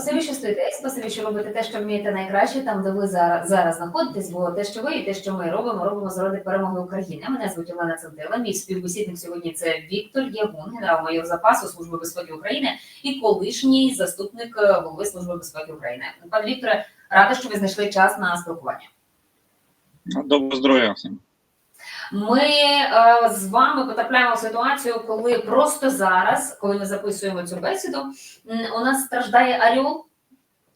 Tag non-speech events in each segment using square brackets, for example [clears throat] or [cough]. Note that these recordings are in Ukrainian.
спасибі, що стоїте, спасибі, що робите те, що вмієте найкраще, там, де ви зараз, зараз знаходитесь, бо те, що ви і те, що ми робимо, робимо заради перемоги України. Мене звуть Олена Центила. Мій співбесідник сьогодні це Віктор Ягун, генерал-майор запасу Служби безпеки України і колишній заступник е, голови Служби безпеки України. Пане Вікторе, рада, що ви знайшли час на спілкування. Доброго здоров'я всім. Ми е, з вами потрапляємо в ситуацію, коли просто зараз, коли ми записуємо цю бесіду, у нас страждає Оріол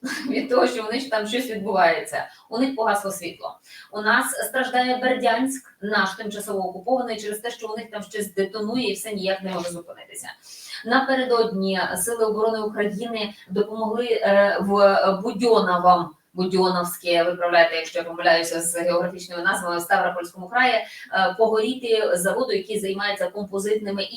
[laughs] від того, що у них там щось відбувається. У них погасло світло. У нас страждає Бердянськ, наш тимчасово окупований, через те, що у них там щось детонує і все ніяк не може зупинитися. Напередодні Сили оборони України допомогли е, в Будьоновому, Будьоновське, виправляйте, якщо я помиляюся з географічною назвою Ставропольському краї, е, погоріти заводу, який займається композитними і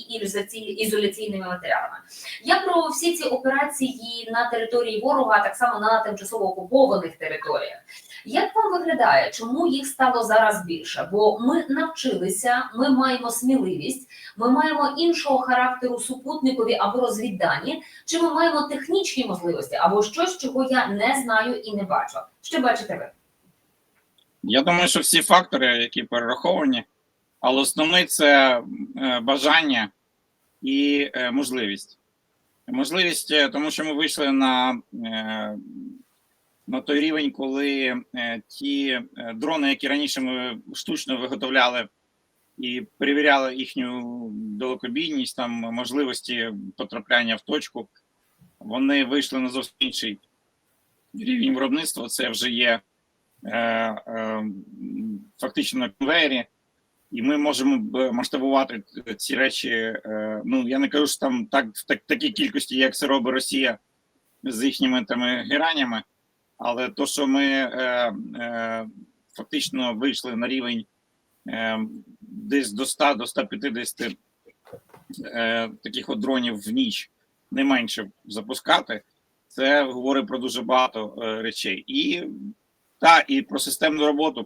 ізоляційними матеріалами. Я про всі ці операції на території ворога, а так само на тимчасово окупованих територіях. Як вам виглядає, чому їх стало зараз більше? Бо ми навчилися, ми маємо сміливість, ми маємо іншого характеру супутникові або розвіддані, чи ми маємо технічні можливості, або щось, чого я не знаю і не бачу. Що бачите ви? Я думаю, що всі фактори, які перераховані, але основний це е, бажання і е, можливість. Можливість, е, тому що ми вийшли на, на той рівень, коли ті дрони, які раніше ми штучно виготовляли і перевіряли їхню далекобійність, там можливості потрапляння в точку, вони вийшли на зовсім інший рівень виробництва. Це вже є е, е, фактично на конвейері, і ми можемо масштабувати ці речі. Е, ну я не кажу, що там так в так, такій кількості, як це робить Росія з їхніми тими геранями, але то, що ми е, е, фактично вийшли на рівень е, десь до 100 до 150 е, таких от дронів в ніч, не менше запускати. Це говорить про дуже багато е, речей. І та, і про системну роботу.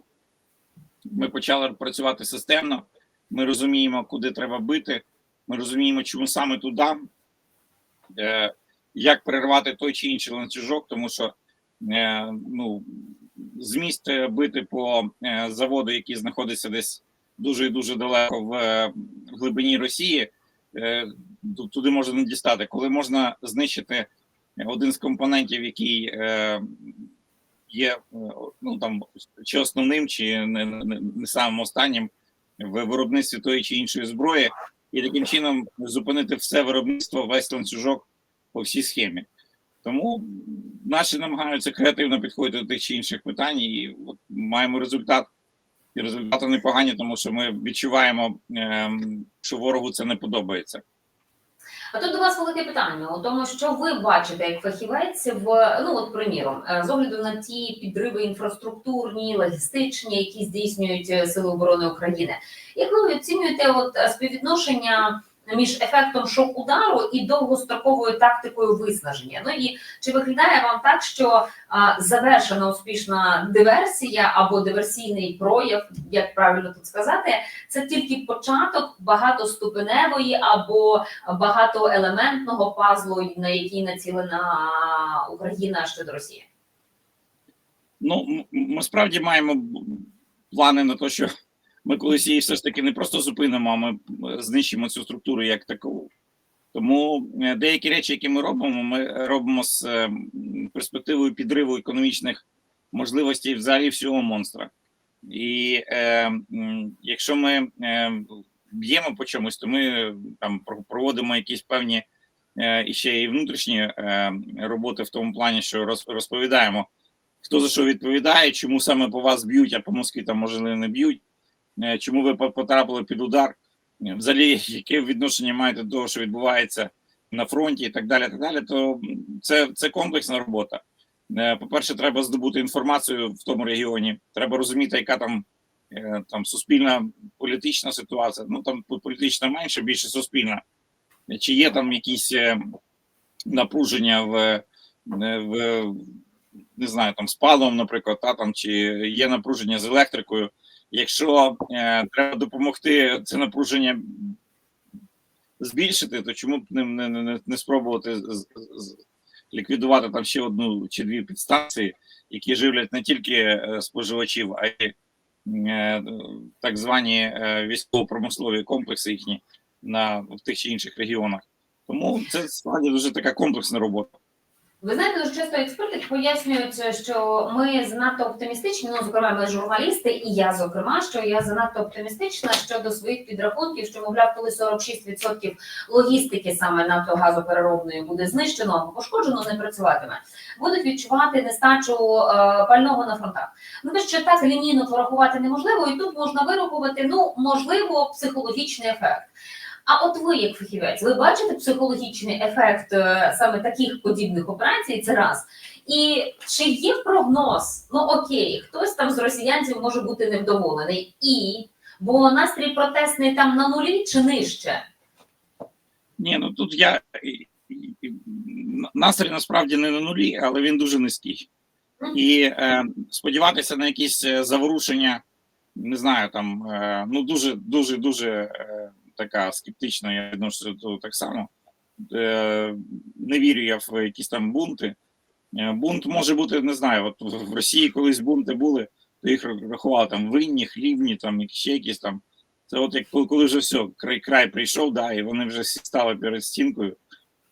Ми почали працювати системно. Ми розуміємо, куди треба бити. Ми розуміємо, чому саме туди, е, як перервати той чи інший ланцюжок, тому що е, ну, зміст е, бити по е, заводу, який знаходиться десь дуже і дуже далеко в, е, в глибині Росії, е, туди можна не дістати. Коли можна знищити один з компонентів, який е, є е, ну там чи основним, чи не, не, не самим останнім в виробництві тої чи іншої зброї, і таким чином зупинити все виробництво, весь ланцюжок по всій схемі. Тому наші намагаються креативно підходити до тих чи інших питань, і от маємо результат. І результати непогані, тому що ми відчуваємо, ем, що ворогу це не подобається. А тут до вас велике питання у тому, що ви бачите як фахівець в ну от приміром, е, з огляду на ті підриви інфраструктурні, логістичні, які здійснюють е, сили оборони України. Як ви оцінюєте от е, співвідношення між ефектом шок удару і довгостроковою тактикою виснаження? Ну і чи виглядає вам так, що а, завершена успішна диверсія або диверсійний прояв, як правильно тут сказати, це тільки початок багатоступеневої або багатоелементного пазлу, на який націлена Україна щодо Росії? Ну, ми справді маємо плани на те, що ми колись її все ж таки не просто зупинимо, а ми е, знищимо цю структуру як таку. Тому е, деякі речі, які ми робимо, ми робимо з е, перспективою підриву економічних можливостей взагалі всього монстра. І е, якщо ми б'ємо по чомусь, то ми там проводимо якісь певні е, і ще і внутрішні е, роботи в тому плані, що роз- розповідаємо хто за що відповідає, чому саме по вас б'ють, а по Москві там можливо не б'ють, чому ви потрапили під удар, е, взагалі, яке відношення маєте до того, що відбувається на фронті і так далі, так далі, то це, це комплексна робота. Е, По-перше, треба здобути інформацію в тому регіоні, треба розуміти, яка там, е, там суспільна політична ситуація, ну там політична менше, більше суспільна. Чи є там якісь е, напруження в, е, в не знаю, там з паливом, наприклад, та там чи є напруження з електрикою. Якщо е, треба допомогти це напруження збільшити, то чому б не, не, не, не спробувати з- з- ліквідувати там ще одну чи дві підстанції, які живлять не тільки е, споживачів, а й е, так звані е, військово-промислові комплекси їхні на в тих чи інших регіонах. Тому це справді дуже така комплексна робота. Ви знаєте, дуже часто експерти пояснюють, що ми занадто оптимістичні. Ну, зокрема, ми журналісти, і я, зокрема, що я занадто оптимістична щодо своїх підрахунків, що мовляв, коли 46% логістики саме нафтогазопереробної буде знищено або пошкоджено, не працюватиме, будуть відчувати нестачу е, пального на фронтах. Ну що так лінійно порахувати неможливо, і тут можна вирахувати, ну можливо, психологічний ефект. А от ви, як фахівець, ви бачите психологічний ефект е, саме таких подібних операцій? Це раз. І чи є прогноз? Ну окей, хтось там з росіянців може бути невдоволений, і бо настрій протестний там на нулі чи нижче? Ні, ну тут я настрій насправді не на нулі, але він дуже низький. І е, сподіватися на якісь е, заворушення, не знаю, там е, ну дуже дуже дуже е, така скептична, я відношуся до так само. Е, не вірю я в якісь там бунти. Е, бунт може бути, не знаю, от в Росії колись бунти були, то їх рахували там винні, хлібні, там ще якісь там. Це от як коли, вже все, край, край прийшов, да, і вони вже стали перед стінкою,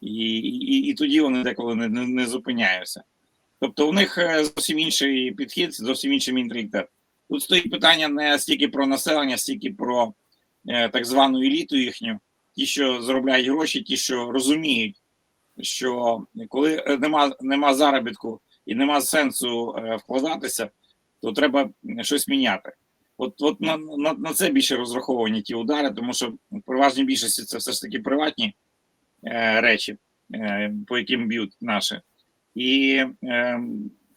і, і, і тоді вони деколи не, не, не зупиняються. Тобто у них е, зовсім інший підхід, зовсім інший менталітет. Тут стоїть питання не стільки про населення, стільки про так звану еліту їхню, ті, що заробляють гроші, ті, що розуміють, що коли е, нема, нема заробітку і нема сенсу е, вкладатися, то треба щось міняти. От, от на, на, на це більше розраховані ті удари, тому що в переважній більшості це все ж таки приватні е, речі, е, по яким б'ють наші. І, е,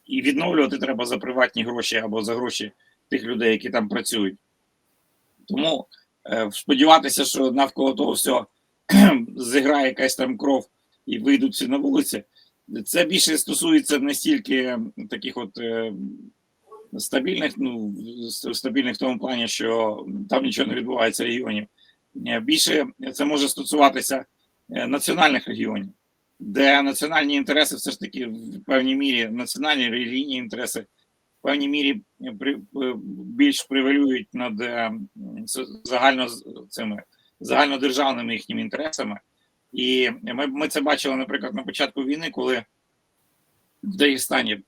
і відновлювати треба за приватні гроші або за гроші тих людей, які там працюють. Тому е, сподіватися, що навколо того всього [clears throat] зіграє якась там кров і вийдуть всі на вулиці. Це більше стосується не стільки таких от е, стабільних, ну стабільних в тому плані, що там нічого не відбувається регіонів. Е, Більше це може стосуватися е, національних регіонів, де національні інтереси все ж таки в певній мірі національні релігійні інтереси в певній мірі е, е, більш превалюють над е, загально цими загальнодержавними їхніми інтересами. І ми, ми це бачили, наприклад, на початку війни, коли в Дагестані е,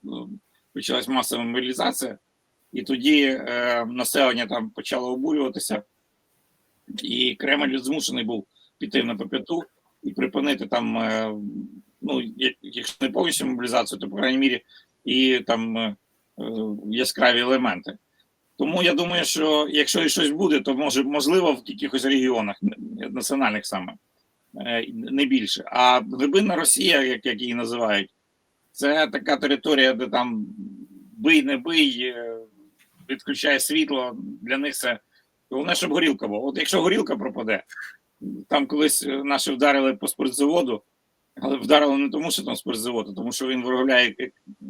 почалась масова мобілізація, і тоді е, населення там почало обурюватися, і Кремль змушений був піти на поп'яту і припинити там, е, ну, якщо не повністю мобілізацію, то, по крайній мірі, і там е, е, яскраві елементи. Тому я думаю, що якщо і щось буде, то може можливо в якихось регіонах національних саме е, не більше. А глибинна Росія, як, як її називають, це така територія, де там бий, не бий, е, відключає світло. Для них це головне, щоб горілка була. От якщо горілка пропаде, там колись е, наші вдарили по спиртзаводу, але вдарили не тому, що там спиртзавод, а тому що він виробляє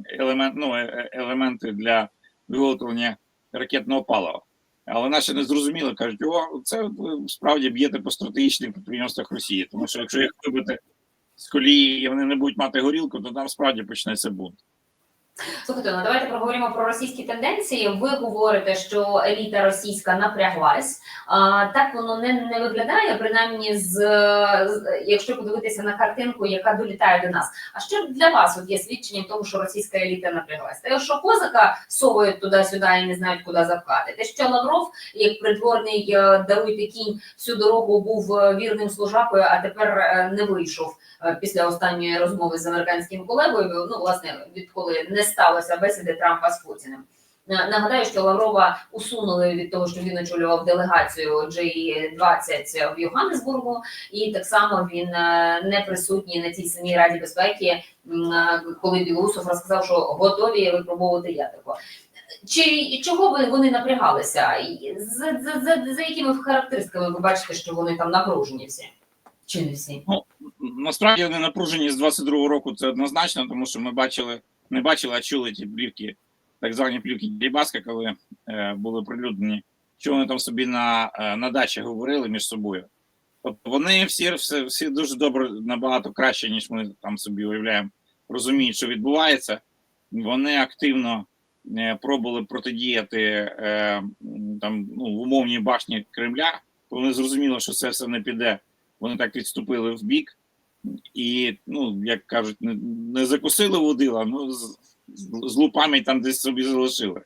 елемент, ну, елементи для виготовлення ракетного палива. Але наші не зрозуміли, кажуть, о, це ви справді б'єте по стратегічних підприємствах Росії. Тому що якщо їх вибити з колії і вони не будуть мати горілку, то там справді почнеться бунт. Слухайте, ну давайте проговоримо про російські тенденції. Ви говорите, що еліта російська напряглась. А, так воно не, не виглядає, принаймні, з, з- якщо подивитися на картинку, яка долітає до нас. А що для вас от є свідченням того, що російська еліта напряглась? Те, що козака совують туди-сюди і не знають, куди запхати. Те, що Лавров, як придворний е, даруйте кінь, всю дорогу був е, вірним служакою, а тепер е, не вийшов після останньої розмови з американським колегою. Ну, власне, відколи не сталося бесіди Трампа з Путіним. Е, Нагадаю, що Лаврова усунули від того, що він очолював делегацію G20 в Йоганнесбургу, і так само він е, не присутній на цій самій раді безпеки, е, коли Білоусов розказав, що готові випробовувати ядерку. Чи чого ви вони напрягалися? За, за, за, за якими характеристиками ви бачите, що вони там напружені всі? Чи не всі? Насправді вони напружені з 22-го року, це однозначно, тому що ми бачили, не бачили, а чули ті плівки, так звані плівки Дібаска, коли е, були прилюднені, що вони там собі на, е, на дачі говорили між собою. Тобто вони всі, всі, всі дуже добре, набагато краще, ніж ми там собі уявляємо, розуміють, що відбувається. Вони активно е, пробували протидіяти е, там ну, в умовній башні Кремля. Вони зрозуміли, що це все не піде. Вони так відступили в бік, і, ну, як кажуть, не, не закусили водила, ну з, з- злу пам'ять там десь собі залишили.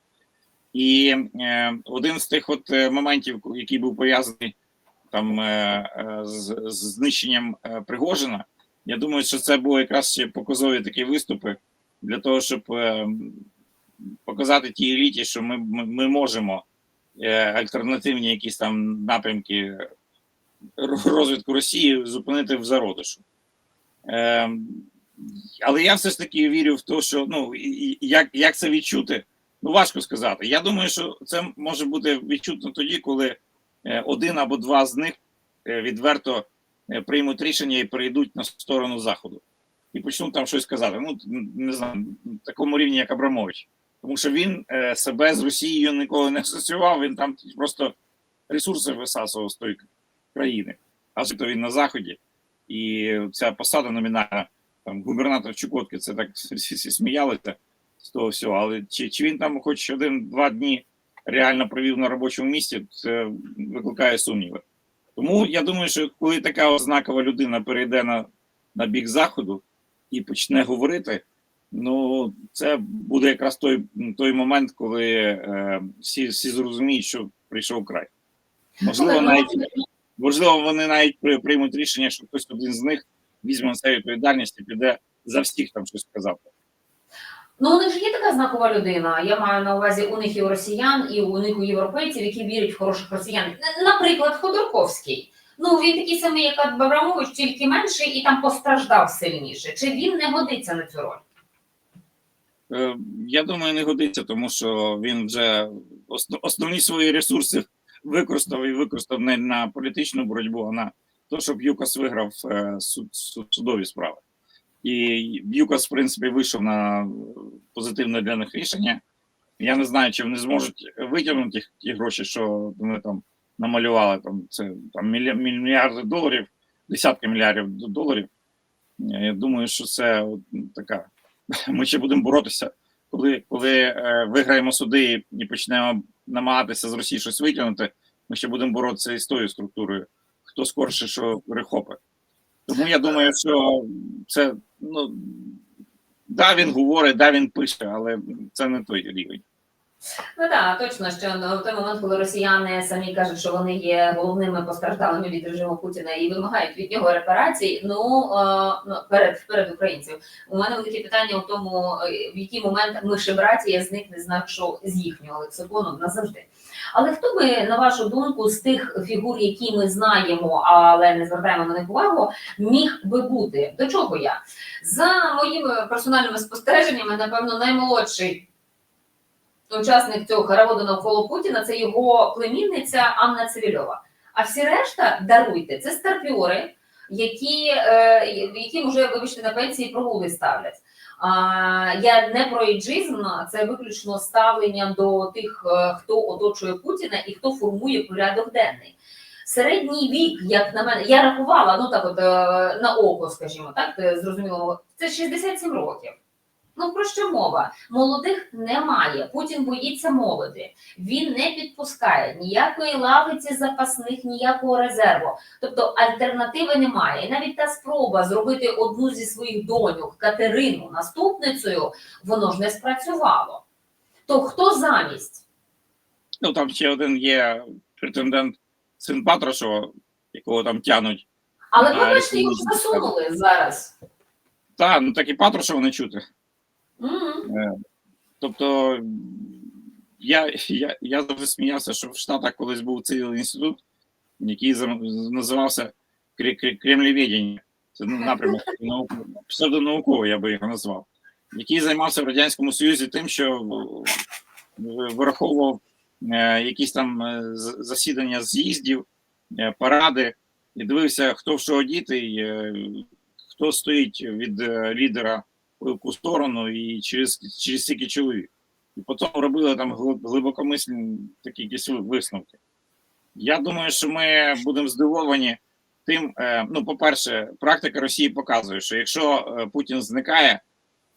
І е, один з тих от е, моментів, який був пов'язаний там е, е, з, з знищенням е, Пригожина, я думаю, що це були якраз ще показові такі виступи для того, щоб е, показати тій еліті, що ми, ми, ми можемо е, альтернативні якісь там напрямки розвитку Росії зупинити в зародишу. Е, але я все ж таки вірю в те, що ну як, як це відчути, ну важко сказати. Я думаю, що це може бути відчутно тоді, коли е, один або два з них е, відверто е, приймуть рішення і перейдуть на сторону заходу і почнуть там щось казати. Ну не знаю, на такому рівні, як Абрамович. Тому що він себе з Росією ніколи не асоціював, він там просто ресурси висасував з тої країни. А то він на заході, і ця посада номінальна, там губернатор Чукотки, це так всі, всі сміялися з того всього. Але чи, чи він там хоч один-два дні реально провів на робочому місці, це викликає сумніви. Тому я думаю, що коли така ознакова людина перейде на, на бік заходу і почне говорити, ну це буде якраз той, той момент, коли е, всі, всі зрозуміють, що прийшов край. Можливо, ну, навіть можливо, вони навіть приймуть рішення, що хтось один з них візьме на себе відповідальність і піде за всіх там щось сказати. Ну, у них ж є така знакова людина. Я маю на увазі у них і у росіян, і у них у європейців, які вірять в хороших росіян. Наприклад, Ходорковський. Ну він такий самий, як Абрамович, тільки менший і там постраждав сильніше. Чи він не годиться на цю роль? Е, Я думаю, не годиться, тому що він вже основні свої ресурси використав і використав не на політичну боротьбу, а на те, щоб ЮКОС виграв е, суд, суд- судові справи. І ЮКОС, в принципі, вийшов на позитивне для них рішення. Я не знаю, чи вони зможуть витягнути ті- гроші, що вони там намалювали. Там це там мільярди доларів, десятки мільярдів доларів. Я думаю, що це от, така [laughs] ми ще будемо боротися, коли, коли е, виграємо суди і почнемо намагатися з Росії щось витягнути, ми ще будемо боротися із тою структурою, хто скорше що перехопе. Тому я думаю, що це ну да, він говорить, да, він пише, але це не той рівень. Ну так, точно, що в той момент, коли росіяни самі кажуть, що вони є головними постраждалими від режиму Путіна і вимагають від нього репарацій, ну, е, ну перед перед українців. У мене велике питання в тому, е, в який момент мишебратія зникне з нашого з їхнього лексикону назавжди. Але хто би, на вашу думку, з тих фігур, які ми знаємо, але не звертаємо на них увагу, міг би бути? До чого я? За моїми персональними спостереженнями, напевно, наймолодший учасник цього хороводу навколо Путіна це його племінниця Анна Цивільова. А всі решта даруйте, це старпіори, які, е, яким вже вибачте на пенсії прогули ставлять. А, я не про іджизм, це виключно ставлення до тих, е, хто оточує Путіна і хто формує порядок денний. Середній вік, як на мене, я рахувала, ну так от е, на око, скажімо, так зрозуміло, це 67 років. Ну про що мова? Молодих немає. Путін боїться молоді. Він не підпускає ніякої лавиці запасних, ніякого резерву. Тобто альтернативи немає. І навіть та спроба зробити одну зі своїх доньок Катерину наступницею, воно ж не спрацювало. То хто замість? Ну там ще один є претендент син Патрушева, якого там тянуть. Але А, ви бачите, його засунули зараз. Та, ну так і Патрушева не чути. Е, Тобто я, я, я завжди сміявся, що в Штатах колись був цивільний інститут, який називався Кре- Кре- Кремлеведення. Це ну, напрямок наук- псевдонауковий, я би його назвав, який займався в Радянському Союзі тим, що в- вираховував е, якісь там е, засідання з'їздів, паради, і дивився, хто в що одітий, хто стоїть від лідера в яку сторону і через, через скільки чоловік. І потім робили там гли- глибокомисні такі якісь висновки. Я думаю, що ми будемо здивовані тим, е, ну, по-перше, практика Росії показує, що якщо е, Путін зникає,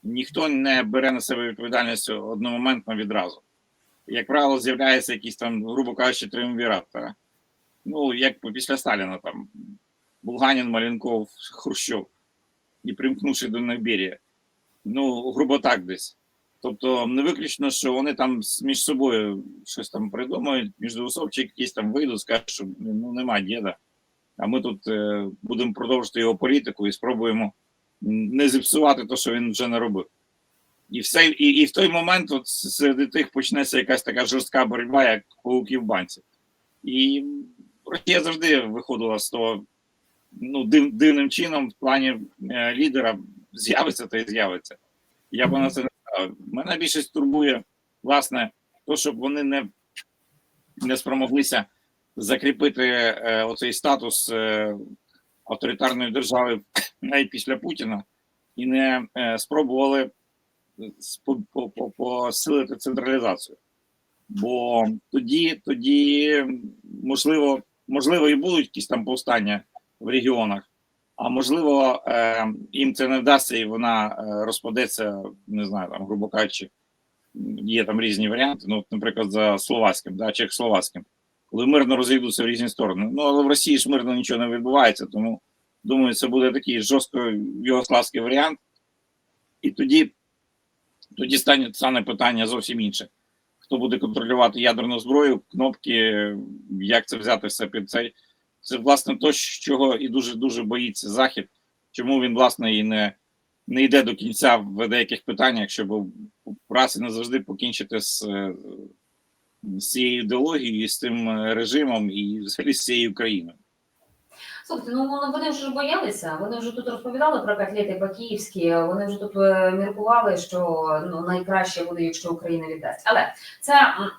ніхто не бере на себе відповідальність одномоментно відразу. Як правило, з'являється якийсь там, грубо кажучи, триумвірат. Ну, як після Сталіна, там Булганін, Маленков, Хрущов, і примкнувши до них Берія. Ну, грубо так десь. Тобто, не виключно, що вони там між собою щось там придумають, міждоусобчик якісь там вийдуть, скажуть, що ну нема діда. А ми тут е, будемо продовжити його політику і спробуємо не зіпсувати те, що він вже не робив. І все, і, і в той момент от серед тих почнеться якась така жорстка боротьба, як пауки в банці. І Росія завжди виходила з того ну, див, дивним чином в плані е, лідера з'явиться та й з'явиться. Я б на це не сказав. Мене більшість турбує, власне, то, щоб вони не, не спромоглися закріпити е, оцей статус е, авторитарної держави навіть після Путіна і не е, спробували посилити централізацію. Бо тоді, тоді можливо, можливо, і будуть якісь там повстання в регіонах, а можливо, е, їм це не вдасться, і вона е, розпадеться, не знаю, там, грубо кажучи, є там різні варіанти. Ну, наприклад, за словацьким, да, чехословацьким, коли мирно розійдуться в різні сторони. Ну, але в Росії ж мирно нічого не відбувається, тому думаю, це буде такий жорстко югославський варіант. І тоді, тоді стане, стане питання зовсім інше. Хто буде контролювати ядерну зброю, кнопки, як це взяти все під цей. Це власне то, чого і дуже дуже боїться Захід, чому він, власне, і не, не йде до кінця в деяких питаннях, щоб раз і не завжди покінчити з, е, з цією ідеологією, з тим е, режимом, і взагалі з цією країною. Слухайте, ну вони- вони вже боялися. Вони вже тут розповідали про котлети по-київськи. Вони вже тут е, міркували, що ну найкраще буде, якщо Україна віддасть. Але це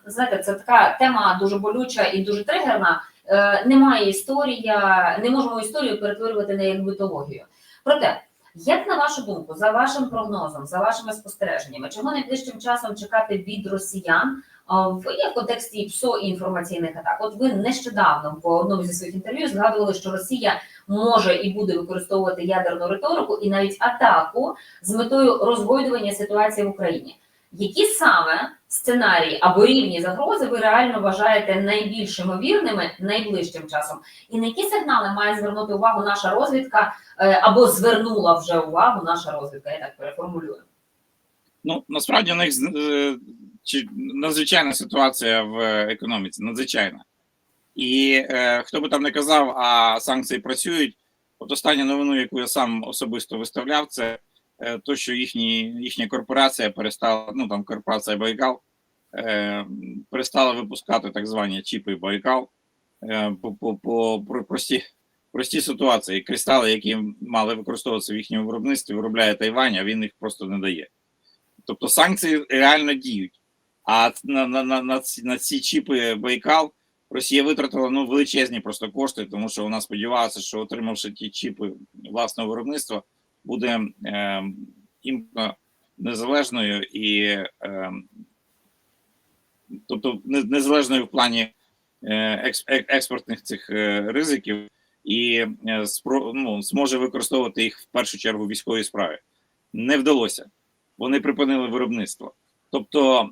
знаєте, це така тема дуже болюча і дуже тригерна. Е, Немає історія, не можемо історію перетворювати на як мітологію. Проте, як на вашу думку, за вашим прогнозом, за вашими спостереженнями, чого найближчим часом чекати від росіян? В є контексті ПСО і інформаційних атак. От ви нещодавно по одному зі своїх інтерв'ю згадували, що Росія може і буде використовувати ядерну риторику і навіть атаку з метою розгойдування ситуації в Україні. Які саме сценарії або рівні загрози ви реально вважаєте найбільш ймовірними найближчим часом? І на які сигнали має звернути увагу наша розвідка е, або звернула вже увагу наша розвідка? Я так переформулюю. Ну насправді у них е, чи надзвичайна ситуація в економіці, надзвичайна. І е, хто би там не казав, а санкції працюють. От останню новину, яку я сам особисто виставляв, це то, що їхні, їхня корпорація перестала, ну там корпорація Байкал, е, перестала випускати так звані чіпи Байкал е, по, по, по про- прості, прості ситуації. Кристали, які мали використовуватися в їхньому виробництві, виробляє Тайвань, а він їх просто не дає. Тобто санкції реально діють. А на, на, на, на, ці, на ці чіпи Байкал Росія витратила ну, величезні просто кошти, тому що вона сподівалася, що отримавши ті чіпи власного виробництва, буде е, незалежною і е, тобто незалежною в плані е, екс, експортних цих ризиків і ну, зможе використовувати їх в першу чергу в військовій справі. Не вдалося. Вони припинили виробництво. Тобто,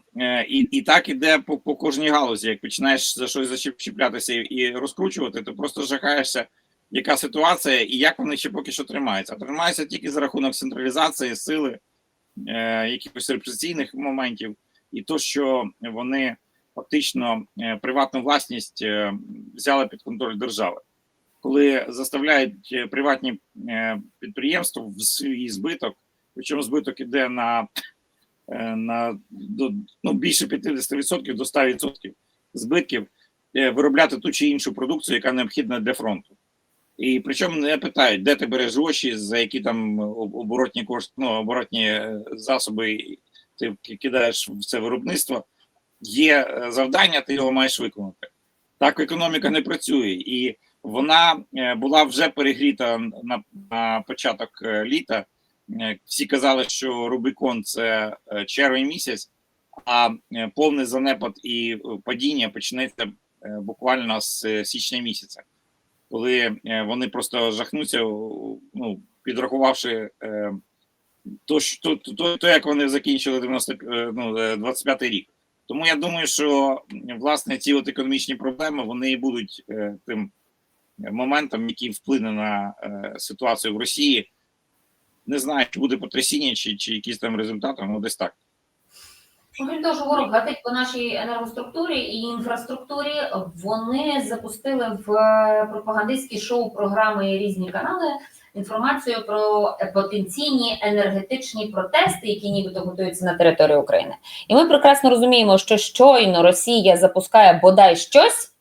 і, і так іде по, по кожній галузі. Як починаєш за щось зачіплятися і розкручувати, то просто жахаєшся, яка ситуація і як вони ще поки що тримаються. Тримаються тільки за рахунок централізації, сили, е, якихось репресійних моментів, і то, що вони фактично е, приватну власність е, взяли під контроль держави. Коли заставляють е, приватні е, підприємства в свій збиток, причому збиток іде на е, на до ну, більше 50% до 100% збитків е, виробляти ту чи іншу продукцію, яка необхідна для фронту. І причому не питають, де ти береш гроші, за які там оборотні кошти, ну, оборотні е, засоби ти кидаєш в це виробництво. Є е, завдання, ти його маєш виконати. Так економіка не працює, і вона е, була вже перегріта на, на початок літа. Всі казали, що Рубікон це червень місяць, а повний занепад і падіння почнеться буквально з січня місяця, коли е, вони просто жахнуться, ну, підрахувавши е, то, ж- то, то, то як вони закінчили 90, е, ну, е, 25 рік. Тому я думаю, що власне ці от економічні проблеми вони і будуть тим моментом, який вплине на ситуацію в Росії. Не знаю, чи буде потрясіння, чи, чи якісь там результати, ну десь так. Окрім того, що ворог гатить по нашій енергоструктурі і інфраструктурі, вони запустили в е, пропагандистські шоу-програми і різні канали інформацію про потенційні енергетичні протести, які нібито готуються на території України. І ми прекрасно розуміємо, що щойно Росія запускає бодай щось.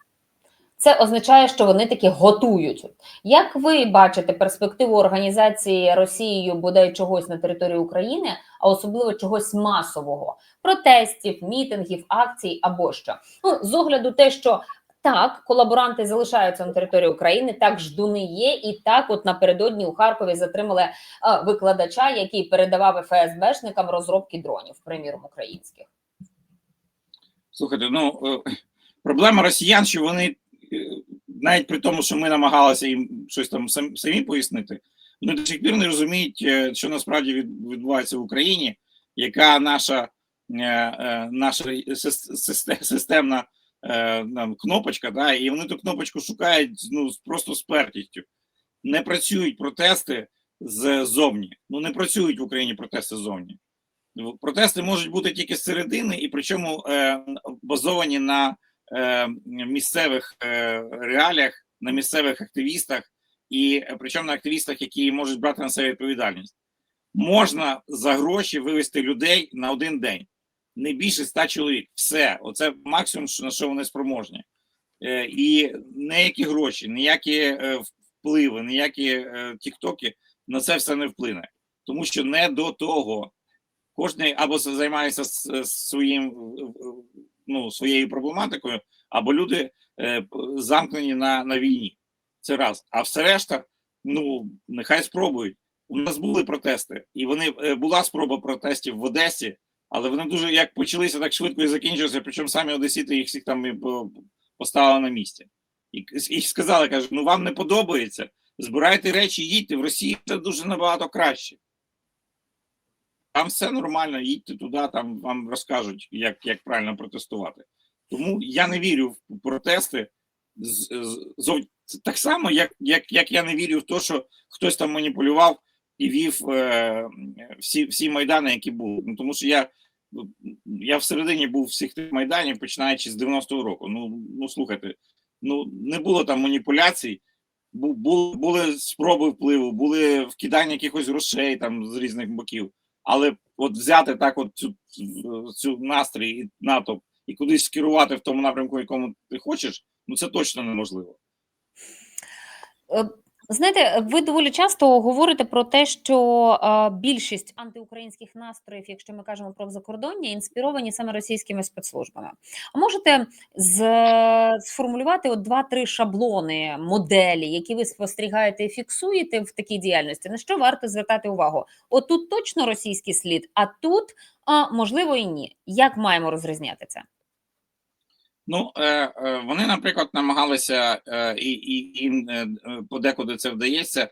Це означає, що вони таки готують. Як ви бачите перспективу організації Росією бодай чогось на території України, а особливо чогось масового? протестів, мітингів, акцій або що. Ну з огляду те, що так, колаборанти залишаються на території України, так ждуни є, і так, от напередодні у Харкові затримали е, викладача, який передавав ФСБшникам розробки дронів, приміром українських. Слухайте, ну е, проблема росіян, що вони навіть при тому, що ми намагалися їм щось там самі пояснити, вони до сих пір не розуміють, е, що насправді відбувається в Україні, яка наша, е, е, наша системна нам, кнопочка, да, і вони ту кнопочку шукають ну, просто з пертістю. Не працюють протести ззовні. Ну не працюють в Україні протести ззовні. Протести можуть бути тільки з середини, і причому базовані на місцевих е, реаліях, на місцевих активістах, і е, причому на активістах, які можуть брати на себе відповідальність. Можна за гроші вивести людей на один день, не більше ста чоловік. Все, оце максимум, на що вони спроможні. Е, і ніякі гроші, ніякі е, впливи, ніякі е, тіктоки на це все не вплине, тому що не до того кожен або займається своїм е, е, ну, своєю проблематикою, або люди е, замкнені на, на війні. Це раз. А все решта, ну нехай спробують. У нас були протести, і вони е, була спроба протестів в Одесі, але вони дуже як почалися так швидко і закінчилися. Причому самі одесіти їх всіх там і поставили на місці. І, і сказали, кажуть, ну вам не подобається. Збирайте речі, їдьте в Росії. Це дуже набагато краще. Там все нормально, їдьте туди, там вам розкажуть, як, як правильно протестувати. Тому я не вірю в протести з, з, так само, як, як, як я не вірю в те, що хтось там маніпулював і вів е, всі, всі майдани, які були. Ну, тому що я, я всередині був всіх тих майданів, починаючи з 90-го року. Ну, ну слухайте, ну не було там маніпуляцій. Бу- бу- Були спроби впливу, були вкидання якихось грошей там з різних боків. Але от взяти так, от цю, цю настрій і натовп і кудись скерувати в тому напрямку, якому ти хочеш, ну це точно неможливо. Знаєте, ви доволі часто говорите про те, що е, більшість антиукраїнських настроїв, якщо ми кажемо про закордоння, інспіровані саме російськими спецслужбами. А можете з, сформулювати от два-три шаблони, моделі, які ви спостерігаєте і фіксуєте в такій діяльності? На що варто звертати увагу? От тут точно російський слід, а тут а, можливо і ні. Як маємо розрізняти це? Ну е, е, вони, наприклад, намагалися е, і, і їм подекуди це вдається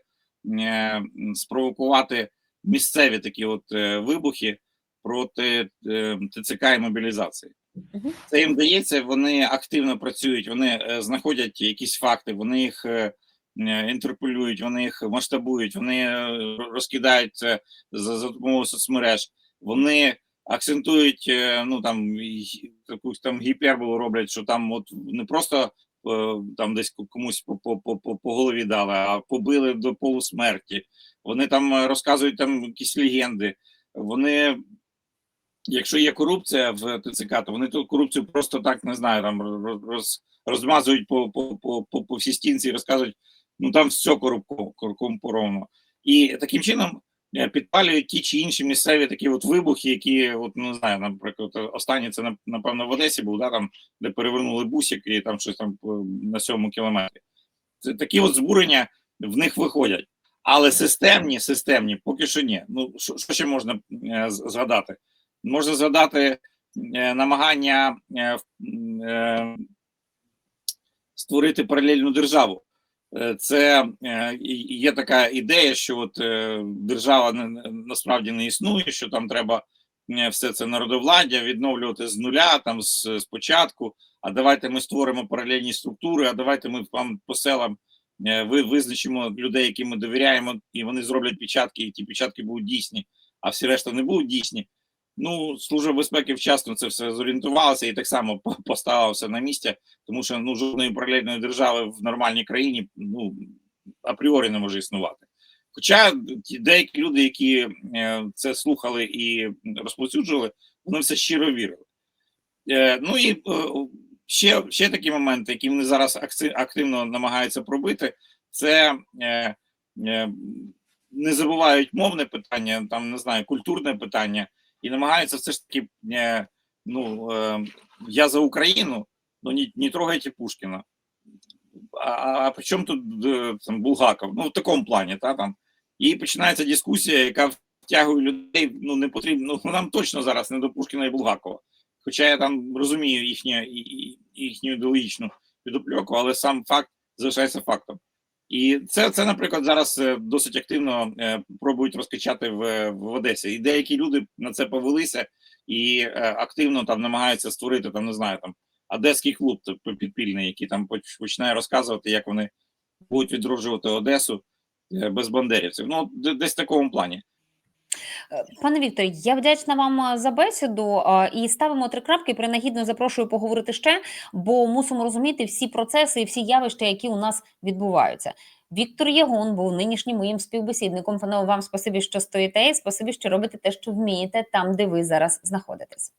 спровокувати місцеві такі от вибухи проти ТЦК і мобілізації. Це їм вдається, вони активно працюють, вони знаходять якісь факти, вони їх інтерполюють, вони їх масштабують, вони розкидають за, за допомогою соцмереж. Вони акцентують е, ну там якусь там гіперболу роблять, що там от не просто е, там десь комусь по, по, по, по, голові дали, а побили до полусмерті. Вони там розказують там якісь легенди. Вони, якщо є корупція в ТЦК, то вони ту корупцію просто так не знаю, там роз, роз- розмазують по, по, по, по, по всій стінці і розказують, ну там все корупко- корумповано. І таким чином підпалюють ті чи інші місцеві такі от вибухи, які, от ну, не знаю, наприклад, останнє це напевно в Одесі був, да, там, де перевернули бусик і там щось там е, на сьомому кілометрі. Це такі от збурення в них виходять. Але системні, системні, поки що ні. Ну що, що ще можна е, згадати? Можна згадати е, намагання е, е, створити паралельну державу. Е, Це е, є така ідея, що от е, держава не- насправді не існує, що там треба все це народовладдя відновлювати з нуля, там з спочатку. А давайте ми створимо паралельні структури, а давайте ми вам по селам ви визначимо людей, яким ми довіряємо, і вони зроблять печатки, і ті печатки будуть дійсні, а всі решта не будуть дійсні. Ну, служба безпеки вчасно це все зорієнтувалася і так само по- поставила все на місці, тому що ну жодної паралельної держави в нормальній країні ну апріорі не може існувати. Хоча деякі люди, які е, це слухали і розповсюджували, вони все щиро вірили. Е, ну і е, ще, ще такі моменти, які вони зараз активно намагаються пробити, це не забувають мовне питання, там не знаю, культурне питання, і намагаються все ж таки, е, ну е, я за Україну, ну не, не трогайте Пушкіна. А, а, при чому тут е, там, Булгаков? Ну, в такому плані, та там. І починається дискусія, яка втягує людей. Ну, не потрібно, ну нам точно зараз не до Пушкіна і Булгакова. Хоча я там розумію їхню, їхню ідеологічну підопльоку, але сам факт залишається фактом. І це, це, наприклад, зараз е, досить активно е, пробують розкачати в, в Одесі. І деякі люди на це повелися і е, активно там намагаються створити там, не знаю, там одеський клуб підпільний, який там починає розказувати, як вони будуть відроджувати Одесу без бандерівців. Ну, десь в такому плані. Пане Вікторе, я вдячна вам е, за бесіду е, і ставимо три крапки. Принагідно запрошую поговорити ще, бо мусимо розуміти всі процеси і всі явища, які у нас відбуваються. Віктор Ягун був нинішнім моїм співбесідником. Пане, вам спасибі, що стоїте, і спасибі, що робите те, що вмієте там, де ви зараз знаходитесь.